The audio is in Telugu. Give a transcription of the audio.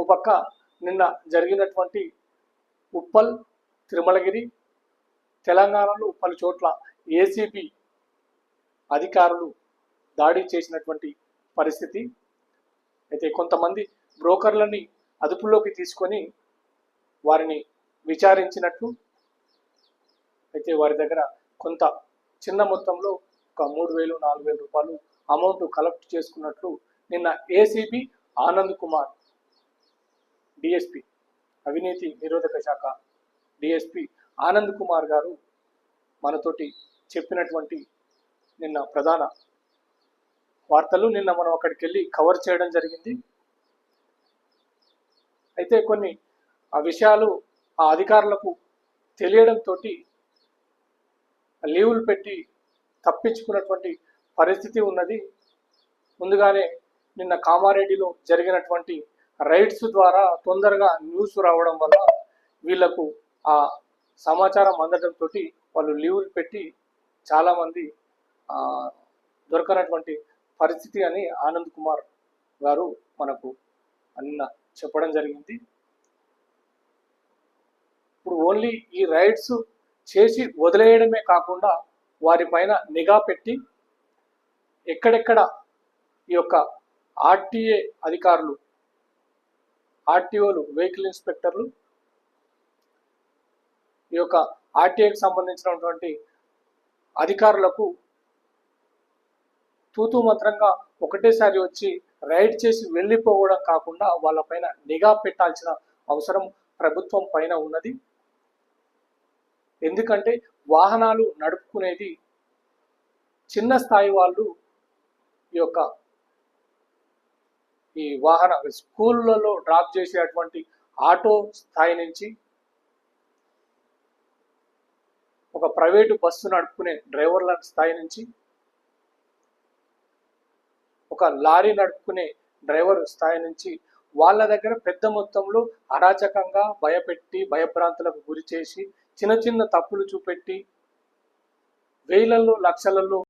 ఓ పక్క నిన్న జరిగినటువంటి ఉప్పల్ తిరుమలగిరి తెలంగాణలో పలు చోట్ల ఏసీబీ అధికారులు దాడి చేసినటువంటి పరిస్థితి. అయితే కొంతమంది బ్రోకర్లని అదుపులోకి తీసుకొని వారిని విచారించినట్లు అయితే వారి దగ్గర కొంత చిన్న మొత్తంలో ఒక మూడు వేలు నాలుగు వేల రూపాయలు అమౌంట్ కలెక్ట్ చేసుకున్నట్లు నిన్న ఏసీబీ ఆనంద్ కుమార్ డిఎస్పి అవినీతి నిరోధక శాఖ డిఎస్పి ఆనంద్ కుమార్ గారు మనతోటి చెప్పినటువంటి నిన్న ప్రధాన వార్తలు. నిన్న మనం అక్కడికి వెళ్ళి కవర్ చేయడం జరిగింది. అయితే కొన్ని ఆ విషయాలు ఆ అధికారులకు తెలియడంతో లీవులు పెట్టి తప్పించుకున్నటువంటి పరిస్థితి ఉన్నది. ముందుగానే నిన్న కామారెడ్డిలో జరిగినటువంటి రైడ్స్ ద్వారా తొందరగా న్యూస్ రావడం వల్ల వీళ్ళకు ఆ సమాచారం అందడంతో వాళ్ళు లీవులు పెట్టి చాలామంది దొరకనటువంటి పరిస్థితి అని ఆనంద్ కుమార్ గారు మనకు నిన్న చెప్పడం జరిగింది. ఇప్పుడు ఓన్లీ ఈ రైడ్స్ చేసి వదిలేయడమే కాకుండా వారిపైన నిఘా పెట్టి ఎక్కడెక్కడ ఈ యొక్క ఆర్టీఏ అధికారులు ఆర్టీఓలు వెహికల్ ఇన్స్పెక్టర్లు ఈ యొక్క ఆర్టీఏకి సంబంధించినటువంటి అధికారులకు తూతూ మంత్రంగా ఒకటేసారి వచ్చి రైడ్ చేసి వెళ్ళిపోవడం కాకుండా వాళ్ళపైన నిఘా పెట్టాల్సిన అవసరం ప్రభుత్వం పైన ఉన్నది. ఎందుకంటే వాహనాలు నడుపుకునేది చిన్న స్థాయి వాళ్ళు ఈ యొక్క ఈ వాహన స్కూళ్ళలో డ్రాప్ చేసేటువంటి ఆటో స్థాయి నుంచి ఒక ప్రైవేటు బస్సు నడుపుకునే డ్రైవర్ల స్థాయి నుంచి ఒక లారీ నడుపుకునే డ్రైవర్ స్థాయి నుంచి వాళ్ళ దగ్గర పెద్ద మొత్తంలో అరాచకంగా భయపెట్టి భయభ్రాంతులకు గురి చేసి చిన్న చిన్న తప్పులు చూపెట్టి వేలల్లో లక్షలలో